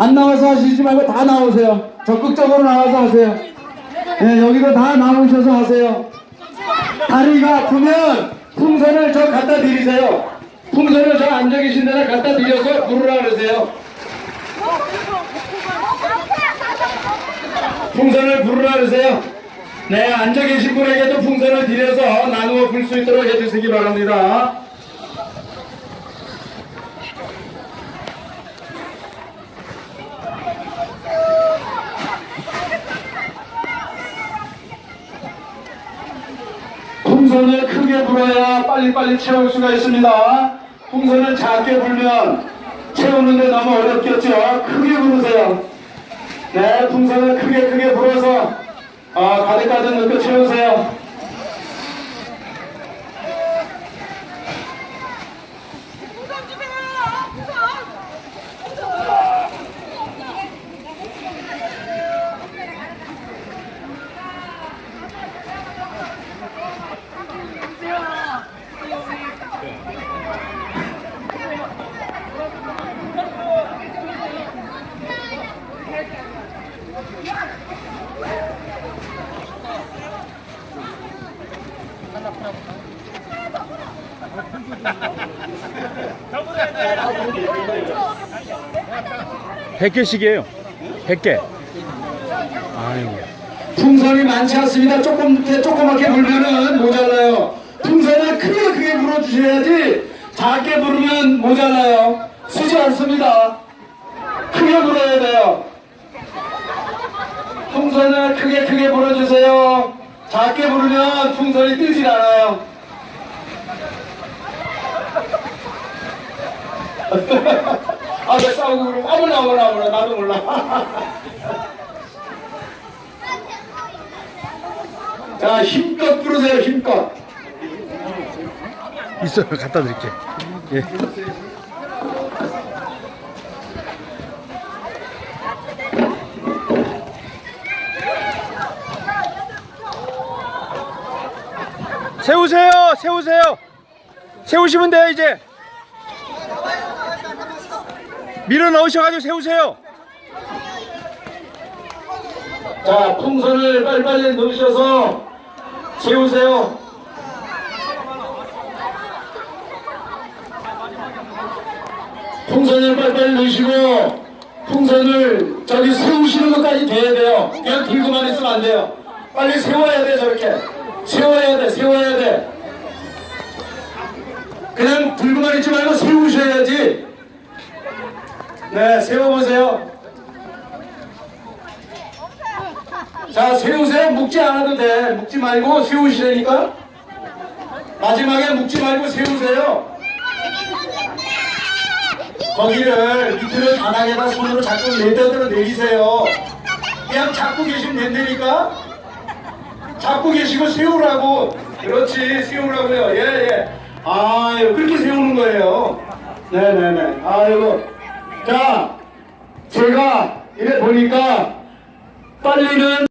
안 나와서 하시지 말고 다 나오세요. 적극적으로 나와서 하세요. 예, 여기도 다 나오셔서 하세요. 다리가 아프면 풍선을 저 갖다 드리세요. 풍선을 저 앉아 계신 데다 갖다 드려서 부르라 그러세요. 풍선을 부르라 그러세요. 네, 앉아 계신 분에게도 풍선을 드려서 나누어 불 수 있도록 해주시기 바랍니다. 풍선을 크게 불어야 빨리빨리 채울 수가 있습니다. 풍선을 작게 불면 채우는데 너무 어렵겠죠? 크게 부르세요. 네, 풍선을 크게 크게 불어서 아, 가득가득 넣고 채우세요. 100개씩이에요. 100개. 아유. 풍선이 많지 않습니다. 조금, 조그맣게 불면은 모자라요. 풍선을 크게 크게 불어주셔야지 작게 부르면 모자라요. 쓰지 않습니다. 크게 불어야 돼요. 풍선을 크게 크게 불어주세요. 작게 부르면 풍선이 뜨질 않아요. 아, 왜 싸우고 그러고. 아무나, 아무나, 아무나. 나도 몰라. 자, 힘껏 부르세요, 힘껏. 있어요. 갖다 드릴게. 예. 세우세요. 세우세요. 세우시면 돼요, 이제. 밀어 넣으셔가지고 세우세요. 자, 풍선을 빨리빨리 넣으셔서 세우세요. 풍선을 빨리빨리 넣으시고 풍선을 저기 세우시는 것까지 돼야 돼요. 그냥 들고만 있으면 안 돼요. 빨리 세워야 돼, 저렇게. 세워야 돼, 세워야 돼. 그냥 들고만 있지 말고 세우셔야지. 네, 세워보세요. 자, 세우세요. 묶지 않아도 돼. 묶지 말고 세우시라니까. 마지막에 묶지 말고 세우세요. 거기를 밑으로 바닥에다 손으로 자꾸 내려들어 내리세요. 그냥 잡고 계시면 된다니까. 잡고 계시고 세우라고. 그렇지, 세우라고요. 예, 예. 아유, 그렇게 세우는 거예요. 네네네. 아이고. 자, 제가 이래 보니까 빨리는